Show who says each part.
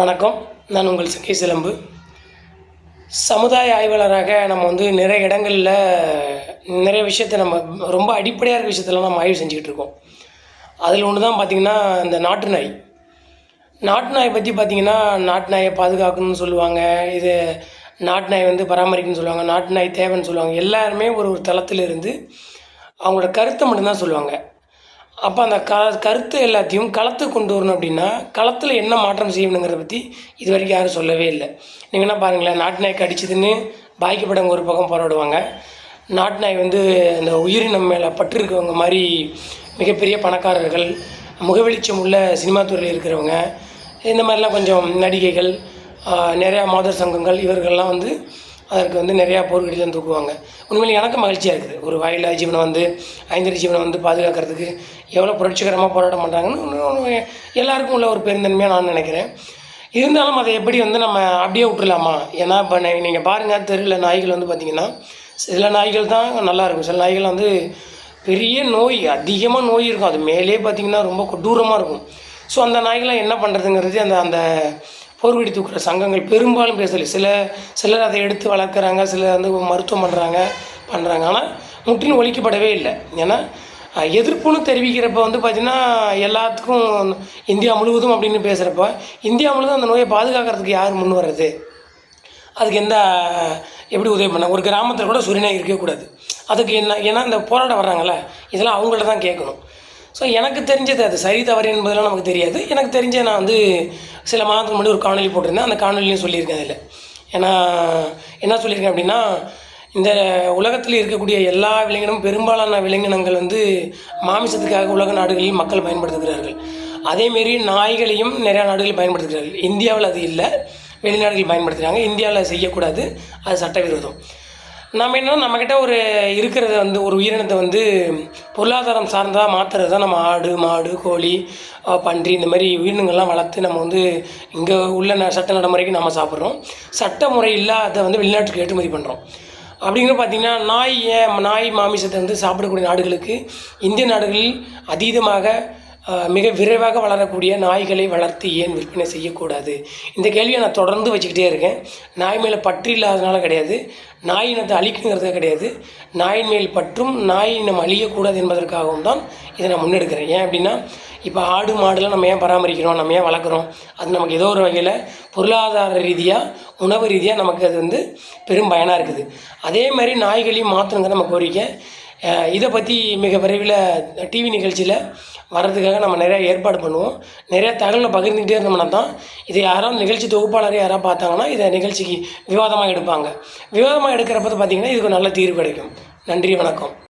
Speaker 1: வணக்கம். நான் உங்கள் சங்கை சிலம்பு. சமுதாய ஆய்வாளராக நம்ம வந்து நிறைய இடங்களில் நிறைய விஷயத்த நம்ம ரொம்ப அடிப்படையாக இருக்க விஷயத்தெல்லாம் நம்ம ஆய்வு செஞ்சுக்கிட்டு இருக்கோம். அதில் ஒன்று தான் பார்த்திங்கன்னா இந்த நாட்டு நாய். நாட்டு நாயை பற்றி பார்த்திங்கன்னா நாட்டு நாயை பாதுகாக்கணும்னு சொல்லுவாங்க. இது நாட்டு நாய் வந்து பராமரிக்கணும்னு சொல்லுவாங்க. நாட்டு நாய் தேவைன்னு சொல்லுவாங்க. எல்லாருமே ஒரு ஒரு தளத்தில் இருந்து அவங்களோட கருத்தை மட்டும்தான் சொல்லுவாங்க. அப்போ அந்த க கருத்து எல்லாத்தையும் களத்துக்கு கொண்டு வரணும் அப்படின்னா களத்தில் என்ன மாற்றம் செய்யணுங்கிறத பற்றி இது வரைக்கும் யாரும் சொல்லவே இல்லை. நீங்கள் என்ன பாருங்களேன் நாட்டு நாய்க்கு அடிச்சதுன்னு பாய்க்கு படங்க ஒரு பக்கம் போராடுவாங்க. நாட்டு நாய் வந்து இந்த உயிரினம் மேலே பற்று இருக்கவங்க மாதிரி மிகப்பெரிய பணக்காரர்கள் முகவெளிச்சம் உள்ள சினிமா துறையில் இருக்கிறவங்க இந்த மாதிரிலாம் கொஞ்சம் நடிகைகள் நிறையா மாதர் சங்கங்கள் இவர்கள்லாம் வந்து அதற்கு வந்து நிறையா போர்க்கடிலாம் தூக்குவாங்க. உண்மையில் எனக்கு மகிழ்ச்சியாக இருக்குது. ஒரு வாயிலா ஜீவனை வந்து ஐந்தறி ஜீவனை வந்து பாதுகாக்கிறதுக்கு எவ்வளோ புரட்சிகரமாக போராட்டம் பண்ணுறாங்கன்னு ஒன்று எல்லாருக்கும் உள்ள ஒரு பெருந்தன்மையாக நான் நினைக்கிறேன். இருந்தாலும் அதை எப்படி வந்து நம்ம அப்படியே விட்டுலாமா ஏன்னா இப்போ நீங்கள் பாருங்கள் தெருவில் நாய்கள் வந்து பார்த்திங்கன்னா சில நாய்கள் தான் நல்லாயிருக்கும் சில நாய்கள் வந்து பெரிய நோய் அதிகமாக நோய் இருக்கும். அது மேலே பார்த்திங்கன்னா ரொம்ப கொடூரமாக இருக்கும். ஸோ அந்த நாய்களாம் என்ன பண்ணுறதுங்கிறது அந்த அந்த போர்வெடி தூக்குற சங்கங்கள் பெரும்பாலும் பேசலை. சில சிலர் அதை எடுத்து வளர்க்குறாங்க சிலர் வந்து மருத்துவம் பண்ணுறாங்க பண்ணுறாங்க ஆனால் முற்றிலும் ஒழிக்கப்படவே இல்லை. ஏன்னா எதிர்ப்புன்னு தெரிவிக்கிறப்ப வந்து பார்த்திங்கன்னா எல்லாத்துக்கும் இந்தியா முழுவதும் அப்படின்னு பேசுகிறப்ப இந்தியா முழுவதும் அந்த நோயை பாதுகாக்கிறதுக்கு யார் முன் வர்றது? அதுக்கு எந்த எப்படி உதவி பண்ண ஒரு கிராமத்தில் கூட சுரிநாய் இருக்கவே கூடாது. அதுக்கு என்ன ஏன்னா இந்த போராட வர்றாங்கல்ல இதெல்லாம் அவங்கள்ட்ட தான் கேட்கணும். ஸோ எனக்கு தெரிஞ்சது அது சரி தவறு என்பதெல்லாம் நமக்கு தெரியாது. எனக்கு தெரிஞ்ச நான் வந்து சில மாதத்துக்கு முன்னாடி ஒரு காணொலி போட்டிருந்தேன். அந்த காணொலியும் சொல்லியிருக்கேன் அதில் ஏன்னா என்ன சொல்லியிருக்கேன் அப்படின்னா இந்த உலகத்தில் இருக்கக்கூடிய எல்லா விலங்கினமும் பெரும்பாலான விலங்கினங்கள் வந்து மாமிசத்துக்காக உலக நாடுகளில் மக்கள் பயன்படுத்துகிறார்கள். அதேமாரி நாய்களையும் நிறையா நாடுகளில் பயன்படுத்துகிறார்கள். இந்தியாவில் அது இல்லை. வெளிநாடுகள் பயன்படுத்துகிறாங்க. இந்தியாவில் செய்யக்கூடாது. அது சட்டவிரோதம். நம்ம என்ன நம்மக்கிட்ட ஒரு இருக்கிறத வந்து ஒரு உயிரினத்தை வந்து பொருளாதாரம் சார்ந்ததாக மாற்றுறது தான் நம்ம ஆடு மாடு கோழி பன்றி இந்த மாதிரி உயிரினங்கள்லாம் வளர்த்து நம்ம வந்து இங்கே உள்ள ந சட்ட நடைமுறைக்கு நம்ம சாப்பிட்றோம். சட்ட முறை இல்லாத வந்து வெளிநாட்டுக்கு ஏற்றுமதி பண்ணுறோம் அப்படிங்கிற பார்த்தீங்கன்னா நாய் ஏன் நாய் மாமிசத்தை வந்து சாப்பிடக்கூடிய நாடுகளுக்கு இந்திய நாடுகளில் அதீதமாக மிக விரைவாக வளரக்கூடிய நாய்களை வளர்த்து ஏன் விற்பனை செய்யக்கூடாது? இந்த கேள்வியை நான் தொடர்ந்து வச்சுக்கிட்டே இருக்கேன். நாய் மேலே பற்று இல்லாதனால கிடையாது. நாய் இனத்தை அழிக்கணுங்கிறது கிடையாது. நாயின் மேல் பற்றும் நாய் இனம் அழியக்கூடாது என்பதற்காகவும் தான் இதை நான் முன்னெடுக்கிறேன். ஏன் அப்படின்னா இப்போ ஆடு மாடுலாம் நம்ம ஏன் பராமரிக்கிறோம்? நம்ம ஏன் வளர்க்குறோம்? அது நமக்கு ஏதோ ஒரு வகையில் பொருளாதார ரீதியாக உணவு ரீதியாக நமக்கு அது வந்து பெரும் பயனாக இருக்குது. அதே மாதிரி நாய்களையும் மாற்றணுங்கிற நம்ம கோரிக்கை. இதை பற்றி மிக விரைவில் டிவி நிகழ்ச்சியில் வர்றதுக்காக நம்ம நிறையா ஏற்பாடு பண்ணுவோம். நிறையா தகவலை பகிர்ந்துக்கிட்டே இருந்தோம்னா தான் இதை யாரும் நிகழ்ச்சி தொகுப்பாளர் யாராவது பார்த்தாங்கன்னா இதை நிகழ்ச்சிக்கு விவாதமாக எடுப்பாங்க. விவாதமாக எடுக்கிறப்ப பார்த்திங்கன்னா இதுக்கு நல்ல தீர்வு கிடைக்கும். நன்றி வணக்கம்.